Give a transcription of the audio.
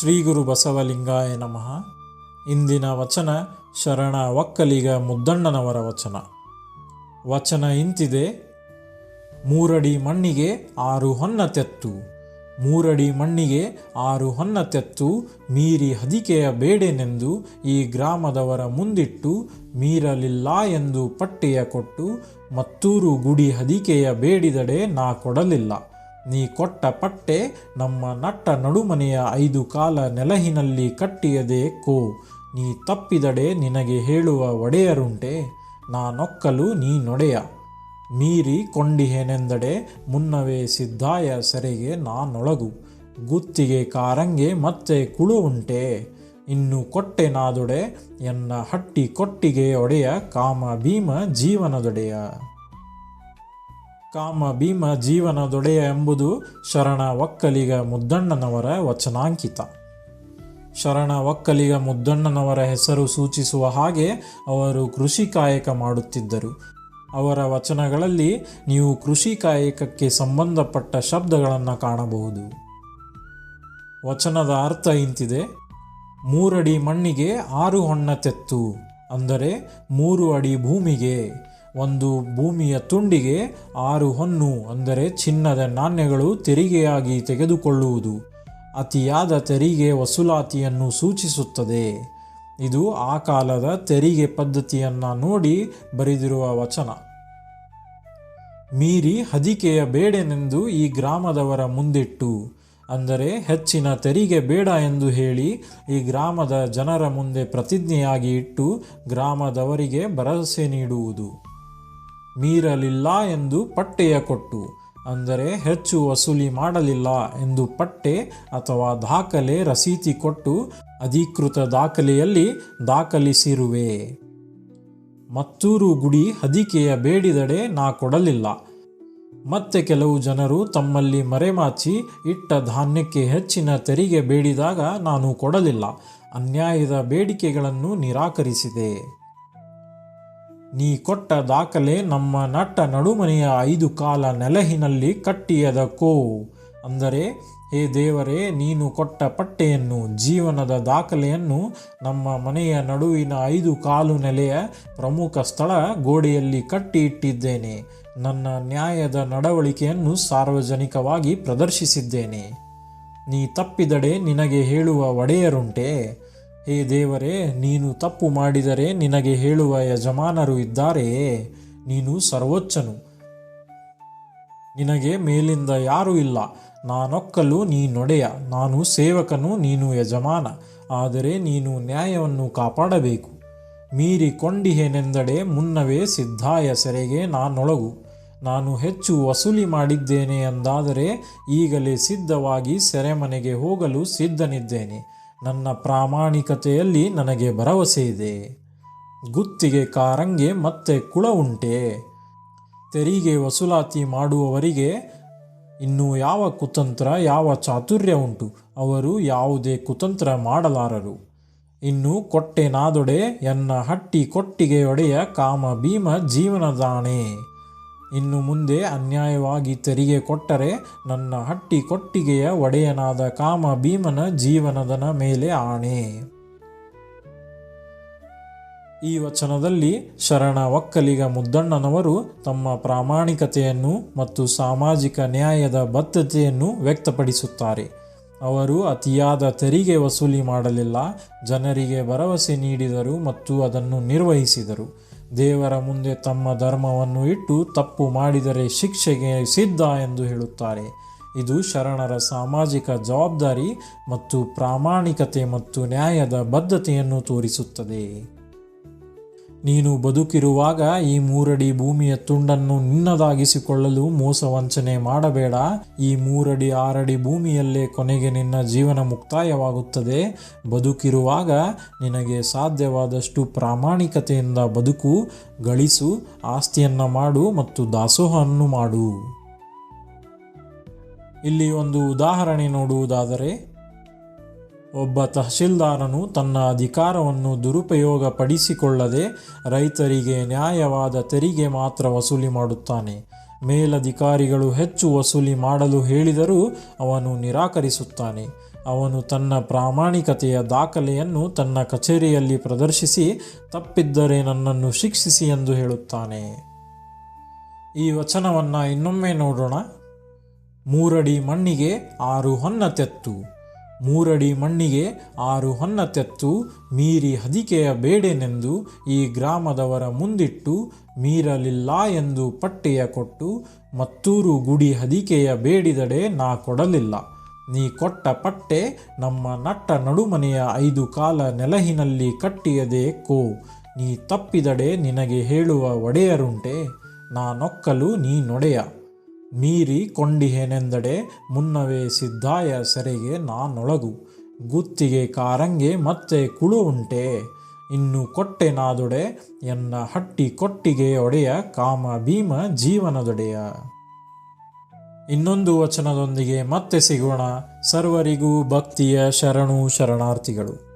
ಶ್ರೀ ಗುರು ಬಸವಲಿಂಗಾಯ ನಮಃ. ಇಂದಿನ ವಚನ ಶರಣ ಒಕ್ಕಲಿಗ ಮುದ್ದಣ್ಣನವರ ವಚನ. ವಚನ ಇಂತಿದೆ, ಮೂರಡಿ ಮಣ್ಣಿಗೆ ಆರು ಹೊನ್ನ ತೆತ್ತು, ಮೂರಡಿ ಮಣ್ಣಿಗೆ ಆರು ಹೊನ್ನ ತೆತ್ತು, ಮೀರಿ ಹದಿಕೆಯ ಬೇಡೆನೆಂದು ಈ ಗ್ರಾಮದವರ ಮುಂದಿಟ್ಟು ಮೀರಲಿಲ್ಲ ಎಂದು ಪಟ್ಟೆಯ ಕೊಟ್ಟು ಮತ್ತೂರು ಗುಡಿ ಹದಿಕೆಯ ಬೇಡಿದಡೆ ನಾ ಕೊಡಲಿಲ್ಲ. ನೀ ಕೊಟ್ಟ ಪಟ್ಟೆ ನಮ್ಮ ನಟ್ಟ ನಡುಮನೆಯ ಐದು ಕಾಲ ನೆಲಹಿನಲ್ಲಿ ಕಟ್ಟಿಯದೆ ಕೋ. ನೀ ತಪ್ಪಿದಡೆ ನಿನಗೆ ಹೇಳುವ ಒಡೆಯರುಂಟೆ. ನಾನೊಕ್ಕಲು ನೀ ನೊಡೆಯ. ಮೀರಿ ಕೊಂಡಿಹೇನೆಂದಡೆ ಮುನ್ನವೇ ಸಿದ್ಧಾಯ ಸೆರೆಗೆ ನಾನೊಳಗು ಗುತ್ತಿಗೆ ಕಾರಂಗೆ ಮತ್ತೆ ಕುಳು ಉಂಟೆ ಇನ್ನು ಕೊಟ್ಟೆ ನಾದೊಡೆ ಎನ್ನ ಹಟ್ಟಿ ಕೊಟ್ಟಿಗೆ ಒಡೆಯ ಕಾಮ ಭೀಮ ಜೀವನದೊಡೆಯ. ಕಾಮ ಭೀಮ ಜೀವನ ದೊಡೆಯ ಎಂಬುದು ಶರಣ ಒಕ್ಕಲಿಗ ಮುದ್ದಣ್ಣನವರ ವಚನಾಂಕಿತ. ಶರಣ ಒಕ್ಕಲಿಗ ಮುದ್ದಣ್ಣನವರ ಹೆಸರು ಸೂಚಿಸುವ ಹಾಗೆ ಅವರು ಕೃಷಿ ಕಾಯಕ ಮಾಡುತ್ತಿದ್ದರು. ಅವರ ವಚನಗಳಲ್ಲಿ ನೀವು ಕೃಷಿ ಕಾಯಕಕ್ಕೆ ಸಂಬಂಧಪಟ್ಟ ಶಬ್ದಗಳನ್ನು ಕಾಣಬಹುದು. ವಚನದ ಅರ್ಥ ಇಂತಿದೆ. ಮೂರಡಿ ಮಣ್ಣಿಗೆ ಆರು ಹೊಣ್ಣ ತೆತ್ತು, ಅಂದರೆ ಮೂರು ಅಡಿ ಭೂಮಿಗೆ ಒಂದು ಭೂಮಿಯ ತುಂಡಿಗೆ ಆರು ಹೊನ್ನು, ಅಂದರೆ ಚಿನ್ನದ ನಾಣ್ಯಗಳು ತೆರಿಗೆಯಾಗಿ ತೆಗೆದುಕೊಳ್ಳುವುದು. ಅತಿಯಾದ ತೆರಿಗೆ ವಸೂಲಾತಿಯನ್ನು ಸೂಚಿಸುತ್ತದೆ. ಇದು ಆ ಕಾಲದ ತೆರಿಗೆ ಪದ್ಧತಿಯನ್ನು ನೋಡಿ ಬರೆದಿರುವ ವಚನ. ಮೀರಿ ಹದಿಕೆಯ ಬೇಡೆನೆಂದು ಈ ಗ್ರಾಮದವರ ಮುಂದಿಟ್ಟು, ಅಂದರೆ ಹೆಚ್ಚಿನ ತೆರಿಗೆ ಬೇಡ ಎಂದು ಹೇಳಿ ಈ ಗ್ರಾಮದ ಜನರ ಮುಂದೆ ಪ್ರತಿಜ್ಞೆಯಾಗಿ ಇಟ್ಟು ಗ್ರಾಮದವರಿಗೆ ಭರವಸೆ ನೀಡುವುದು. ಮೀರಲಿಲ್ಲ ಎಂದು ಪಟ್ಟೆಯ ಕೊಟ್ಟು, ಅಂದರೆ ಹೆಚ್ಚು ವಸೂಲಿ ಮಾಡಲಿಲ್ಲ ಎಂದು ಪಟ್ಟೆ ಅಥವಾ ದಾಖಲೆ ರಸೀತಿ ಕೊಟ್ಟು ಅಧಿಕೃತ ದಾಖಲೆಯಲ್ಲಿ ದಾಖಲಿಸಿರುವೆ. ಮತ್ತೂರು ಗುಡಿ ಹದಿಕೆಯ ಬೇಡಿದಡೆ ನಾ ಕೊಡಲಿಲ್ಲ. ಮತ್ತೆ ಕೆಲವು ಜನರು ತಮ್ಮಲ್ಲಿ ಮರೆಮಾಚಿ ಇಟ್ಟ ಧಾನ್ಯಕ್ಕೆ ಹೆಚ್ಚಿನ ತೆರಿಗೆ ಬೇಡಿದಾಗ ನಾನು ಕೊಡಲಿಲ್ಲ. ಅನ್ಯಾಯದ ಬೇಡಿಕೆಗಳನ್ನು ನಿರಾಕರಿಸಿದೆ. ನೀ ಕೊಟ್ಟ ದಾಖಲೆ ನಮ್ಮ ನಟ್ಟ ನಡುಮನೆಯ ಐದು ಕಾಲ ನೆಲಹಿನಲ್ಲಿ ಕಟ್ಟಿಯದಕೋ ಅಂದರೆ, ಹೇ ದೇವರೇ, ನೀನು ಕೊಟ್ಟ ಪಟ್ಟೆಯನ್ನು, ಜೀವನದ ದಾಖಲೆಯನ್ನು ನಮ್ಮ ಮನೆಯ ನಡುವಿನ ಐದು ಕಾಲು ನೆಲೆಯ ಪ್ರಮುಖ ಸ್ಥಳ ಗೋಡೆಯಲ್ಲಿ ಕಟ್ಟಿ ಇಟ್ಟಿದ್ದೇನೆ. ನನ್ನ ನ್ಯಾಯದ ನಡವಳಿಕೆಯನ್ನು ಸಾರ್ವಜನಿಕವಾಗಿ ಪ್ರದರ್ಶಿಸಿದ್ದೇನೆ. ನೀ ತಪ್ಪಿದಡೆ ನಿನಗೆ ಹೇಳುವ ಒಡೆಯರುಂಟೆ? ಹೇ ದೇವರೇ, ನೀನು ತಪ್ಪು ಮಾಡಿದರೆ ನಿನಗೆ ಹೇಳುವ ಯಜಮಾನರು ಇದ್ದಾರೆಯೇ ನೀನು ಸರ್ವೋಚ್ಚನು. ನಿನಗೆ ಮೇಲಿಂದ ಯಾರೂ ಇಲ್ಲ. ನಾನೊಕ್ಕಲು ನೀ ನೊಡೆಯ. ನಾನು ಸೇವಕನು, ನೀನು ಯಜಮಾನ. ಆದರೆ ನೀನು ನ್ಯಾಯವನ್ನು ಕಾಪಾಡಬೇಕು. ಮೀರಿ ಕೊಂಡಿಹೇನೆಂದಡೆ ಮುನ್ನವೇ ಸಿದ್ಧಾಯ ಸೆರೆಗೆ ನಾನೊಳಗು. ನಾನು ಹೆಚ್ಚು ವಸೂಲಿ ಮಾಡಿದ್ದೇನೆ ಎಂದಾದರೆ ಈಗಲೇ ಸಿದ್ಧವಾಗಿ ಸೆರೆಮನೆಗೆ ಹೋಗಲು ಸಿದ್ಧನಿದ್ದೇನೆ. ನನ್ನ ಪ್ರಾಮಾಣಿಕತೆಯಲ್ಲಿ ನನಗೆ ಭರವಸೆ ಇದೆ. ಗುತ್ತಿಗೆ ಕಾರಂಗೆ ಮತ್ತೆ ಕುಳ ಉಂಟೆ. ತೆರಿಗೆ ವಸೂಲಾತಿ ಮಾಡುವವರಿಗೆ ಇನ್ನು ಯಾವ ಕುತಂತ್ರ, ಯಾವ ಚಾತುರ್ಯ ಉಂಟು? ಅವರು ಯಾವುದೇ ಕುತಂತ್ರ ಮಾಡಲಾರರು. ಇನ್ನು ಕೊಟ್ಟೆ ನಾದೊಡೆ ಎನ್ನ ಹಟ್ಟಿ ಕೊಟ್ಟಿಗೆಯೊಡೆಯ ಕಾಮ ಭೀಮ ಜೀವನದಾಣೆ. ಇನ್ನು ಮುಂದೆ ಅನ್ಯಾಯವಾಗಿ ತೆರಿಗೆ ಕೊಟ್ಟರೆ ನನ್ನ ಹಟ್ಟಿ ಕೊಟ್ಟಿಗೆಯ ಒಡೆಯನಾದ ಕಾಮ ಭೀಮನ ಜೀವನದನ ಮೇಲೆ ಆಣೆ. ಈ ವಚನದಲ್ಲಿ ಶರಣ ಒಕ್ಕಲಿಗ ಮುದ್ದಣ್ಣನವರು ತಮ್ಮ ಪ್ರಾಮಾಣಿಕತೆಯನ್ನು ಮತ್ತು ಸಾಮಾಜಿಕ ನ್ಯಾಯದ ಬದ್ಧತೆಯನ್ನು ವ್ಯಕ್ತಪಡಿಸುತ್ತಾರೆ. ಅವರು ಅತಿಯಾದ ತೆರಿಗೆ ವಸೂಲಿ ಮಾಡಲಿಲ್ಲ, ಜನರಿಗೆ ಭರವಸೆ ನೀಡಿದರು ಮತ್ತು ಅದನ್ನು ನಿರ್ವಹಿಸಿದರು. ದೇವರ ಮುಂದೆ ತಮ್ಮ ಧರ್ಮವನ್ನು ಇಟ್ಟು ತಪ್ಪು ಮಾಡಿದರೆ ಶಿಕ್ಷೆಗೆ ಸಿದ್ಧ ಎಂದು ಹೇಳುತ್ತಾರೆ. ಇದು ಶರಣರ ಸಾಮಾಜಿಕ ಜವಾಬ್ದಾರಿ ಮತ್ತು ಪ್ರಾಮಾಣಿಕತೆ ಮತ್ತು ನ್ಯಾಯದ ಬದ್ಧತೆಯನ್ನು ತೋರಿಸುತ್ತದೆ. ನೀನು ಬದುಕಿರುವಾಗ ಈ ಮೂರಡಿ ಭೂಮಿಯ ತುಂಡನ್ನು ನಿನ್ನದಾಗಿಸಿಕೊಳ್ಳಲು ಮೋಸ ವಂಚನೆ ಮಾಡಬೇಡ. ಈ ಮೂರಡಿ ಆರಡಿ ಭೂಮಿಯಲ್ಲೇ ಕೊನೆಗೆ ನಿನ್ನ ಜೀವನ ಮುಕ್ತಾಯವಾಗುತ್ತದೆ. ಬದುಕಿರುವಾಗ ನಿನಗೆ ಸಾಧ್ಯವಾದಷ್ಟು ಪ್ರಾಮಾಣಿಕತೆಯಿಂದ ಬದುಕು, ಗಳಿಸು, ಆಸ್ತಿಯನ್ನು ಮಾಡು ಮತ್ತು ದಾಸೋಹವನ್ನು ಮಾಡು. ಇಲ್ಲಿ ಒಂದು ಉದಾಹರಣೆ ನೋಡುವುದಾದರೆ ಒಬ್ಬ ತಹಶೀಲ್ದಾರನು ತನ್ನ ಅಧಿಕಾರವನ್ನು ದುರುಪಯೋಗಪಡಿಸಿಕೊಳ್ಳದೆ ರೈತರಿಗೆ ನ್ಯಾಯವಾದ ತೆರಿಗೆ ಮಾತ್ರ ವಸೂಲಿ ಮಾಡುತ್ತಾನೆ. ಮೇಲಧಿಕಾರಿಗಳು ಹೆಚ್ಚು ವಸೂಲಿ ಮಾಡಲು ಹೇಳಿದರೂ ಅವನು ನಿರಾಕರಿಸುತ್ತಾನೆ. ಅವನು ತನ್ನ ಪ್ರಾಮಾಣಿಕತೆಯ ದಾಖಲೆಯನ್ನು ತನ್ನ ಕಚೇರಿಯಲ್ಲಿ ಪ್ರದರ್ಶಿಸಿ, ತಪ್ಪಿದ್ದರೆ ನನ್ನನ್ನು ಶಿಕ್ಷಿಸಿ ಎಂದು ಹೇಳುತ್ತಾನೆ. ಈ ವಚನವನ್ನು ಇನ್ನೊಮ್ಮೆ ನೋಡೋಣ. ಮೂರಡಿ ಮಣ್ಣಿಗೆ ಆರು ಹೊನ್ನ ತೆತ್ತು. ಮೂರಡಿ ಮಣ್ಣಿಗೆ ಆರು ಹೊನ್ನ ತೆತ್ತು, ಮೀರಿ ಹದಿಕೆಯ ಬೇಡೆನೆಂದು ಈ ಗ್ರಾಮದವರ ಮುಂದಿಟ್ಟು ಮೀರಲಿಲ್ಲ ಎಂದು ಪಟ್ಟೆಯ ಕೊಟ್ಟು, ಮತ್ತೂರು ಗುಡಿ ಹದಿಕೆಯ ಬೇಡಿದಡೆ ನಾ ಕೊಡಲಿಲ್ಲ. ನೀ ಕೊಟ್ಟ ಪಟ್ಟೆ ನಮ್ಮ ನಟ್ಟ ನಡುಮನೆಯ ಐದು ಕಾಲ ನೆಲಹಿನಲ್ಲಿ ಕಟ್ಟಿಯದೆ ಕೋ, ನೀ ತಪ್ಪಿದಡೆ ನಿನಗೆ ಹೇಳುವ ಒಡೆಯರುಂಟೆ, ನಾನೊಕ್ಕಲು ನೀ ನೊಡೆಯ. ಮೀರಿ ಕೊಂಡಿಹೇನೆಂದಡೆ ಮುನ್ನವೇ ಸಿದ್ಧಾಯ ಸರಿಗೆ ನಾನೊಳಗು. ಗುತ್ತಿಗೆ ಕಾರಂಗೆ ಮತ್ತೆ ಕುಳು ಉಂಟೆ. ಇನ್ನು ಕೊಟ್ಟೆ ನಾದೊಡೆ, ಎನ್ನ ಹಟ್ಟಿ ಕೊಟ್ಟಿಗೆ ಒಡೆಯ ಕಾಮ ಭೀಮ ಜೀವನದೊಡೆಯ. ಇನ್ನೊಂದು ವಚನದೊಂದಿಗೆ ಮತ್ತೆ ಸಿಗೋಣ. ಸರ್ವರಿಗೂ ಭಕ್ತಿಯ ಶರಣು ಶರಣಾರ್ಥಿಗಳು.